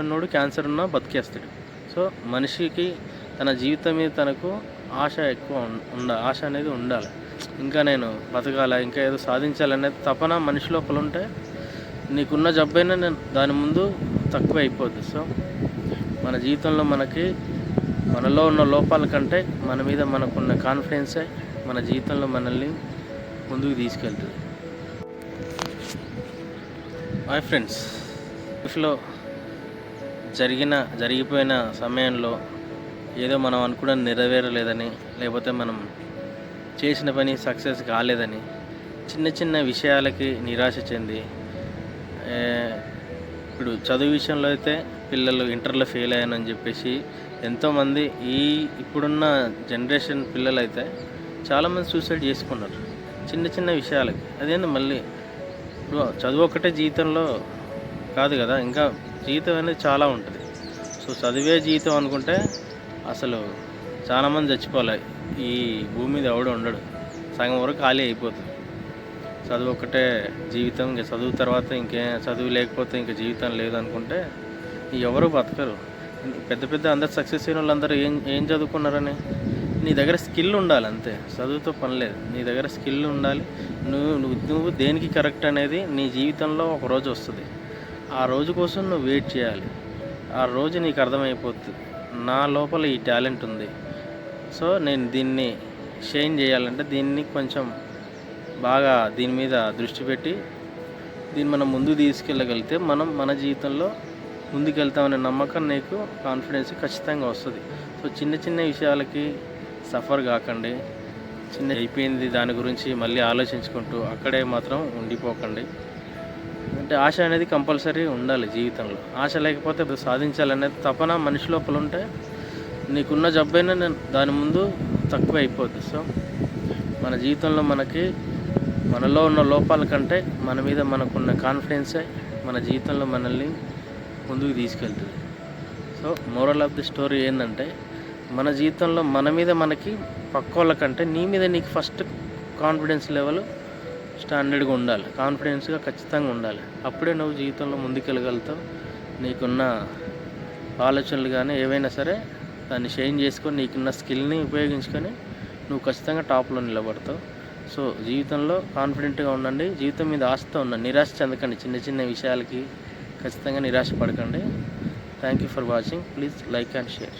ఉన్నోడు క్యాన్సర్ ఉన్నా బతికేస్తాడు. సో మనిషికి తన జీవితం మీద తనకు ఆశ ఎక్కువ ఉండ ఆశ అనేది ఉండాలి. ఇంకా నేను బతకాల ఇంకా ఏదో సాధించాలనే తపన మనిషి లోపల ఉంటే నీకున్న జబ్బైనా నేను దాని ముందు తక్కువ అయిపోద్ది. సో మన జీవితంలో మనకి మనలో ఉన్న లోపాల కంటే మన మీద మనకున్న కాన్ఫిడెన్సే మన జీవితంలో మనల్ని ముందుకు తీసుకెళ్తుంది. Hi friends. లైఫ్లో జరిగిన జరిగిపోయిన సమయంలో ఏదో మనం అనుకున్న నెరవేరలేదని లేకపోతే మనం చేసిన పని సక్సెస్ కాలేదని చిన్న చిన్న విషయాలకి నిరాశ చెంది ఇప్పుడు చదువు విషయంలో అయితే పిల్లలు ఇంటర్లో ఫెయిల్ అయ్యానని చెప్పేసి ఎంతోమంది ఈ ఇప్పుడున్న జనరేషన్ పిల్లలు అయితే చాలామంది సూసైడ్ చేసుకున్నారు. చిన్న చిన్న విషయాలకి. అదేంటి మళ్ళీ? ఇప్పుడు చదువు ఒకటే జీవితంలో కాదు కదా? ఇంకా జీతం అనేది చాలా ఉంటుంది. సో చదివే జీవితం అనుకుంటే అసలు చాలామంది చచ్చిపోవాలి. ఈ భూమి మీద ఎవడు ఉండడు. సగం వరకు ఖాళీ అయిపోతుంది. చదువు ఒకటే జీవితం. ఇంకా చదువు తర్వాత ఇంకే చదువు లేకపోతే ఇంకా జీవితం లేదనుకుంటే ఎవరు బతకరు. పెద్ద పెద్ద అందరు సక్సెస్ అయిన వాళ్ళందరూ ఏం ఏం చదువుకున్నారని? నీ దగ్గర స్కిల్ ఉండాలి అంతే. చదువుతో పని లేదు. నీ దగ్గర స్కిల్ ఉండాలి. నువ్వు నువ్వు నువ్వు దేనికి కరెక్ట్ అనేది నీ జీవితంలో ఒక రోజు వస్తుంది. ఆ రోజు కోసం నువ్వు వెయిట్ చేయాలి. ఆ రోజు నీకు అర్థమైపోతుంది నా లోపల ఈ టాలెంట్ ఉంది. సో నేను దీన్ని షైన్ చేయాలంటే దీన్ని కొంచెం బాగా దీని మీద దృష్టి పెట్టి దీన్ని మనం ముందుకు తీసుకెళ్ళగలిగితే మనం మన జీవితంలో ముందుకెళ్తామనే నమ్మకం నీకు కాన్ఫిడెన్స్ ఖచ్చితంగా వస్తుంది. సో చిన్న చిన్న విషయాలకి సఫర్ కాకండి. చిన్న అయిపోయింది దాని గురించి మళ్ళీ ఆలోచించుకుంటూ అక్కడే మాత్రం ఉండిపోకండి. అంటే ఆశ అనేది కంపల్సరీ ఉండాలి జీవితంలో. ఆశ లేకపోతే అది సాధించాలనేది తపన మనిషి లోపల ఉంటే నీకున్న జబ్బైనా నేను దాని ముందు తక్కువ అయిపోద్ది. సో మన జీవితంలో మనకి మనలో ఉన్న లోపాల కంటే మన మీద మనకున్న కాన్ఫిడెన్సే మన జీవితంలో మనల్ని ముందుకు తీసుకెళ్తుంది. So moral of the story ఏంటంటే మన జీవితంలో మన మీద మనకి పక్క వాళ్ళ కంటే నీ మీద నీకు ఫస్ట్ కాన్ఫిడెన్స్ లెవెల్ స్టాండర్డ్గా ఉండాలి. కాన్ఫిడెన్స్గా ఖచ్చితంగా ఉండాలి. అప్పుడే నువ్వు జీవితంలో ముందుకెళ్ళగలుగుతావు. నీకున్న ఆలోచనలు కానీ ఏవైనా సరే దాన్ని చేంజ్ చేసుకొని నీకున్న స్కిల్ని ఉపయోగించుకొని నువ్వు ఖచ్చితంగా టాప్లో నిలబడతావు. సో జీవితంలో కాన్ఫిడెంట్గా ఉండండి. జీవితం మీద ఆశతో ఉండండి. నిరాశ చెందకండి. చిన్న చిన్న విషయాలకి ఖచ్చితంగా నిరాశ పడకండి thank you for watching please like and share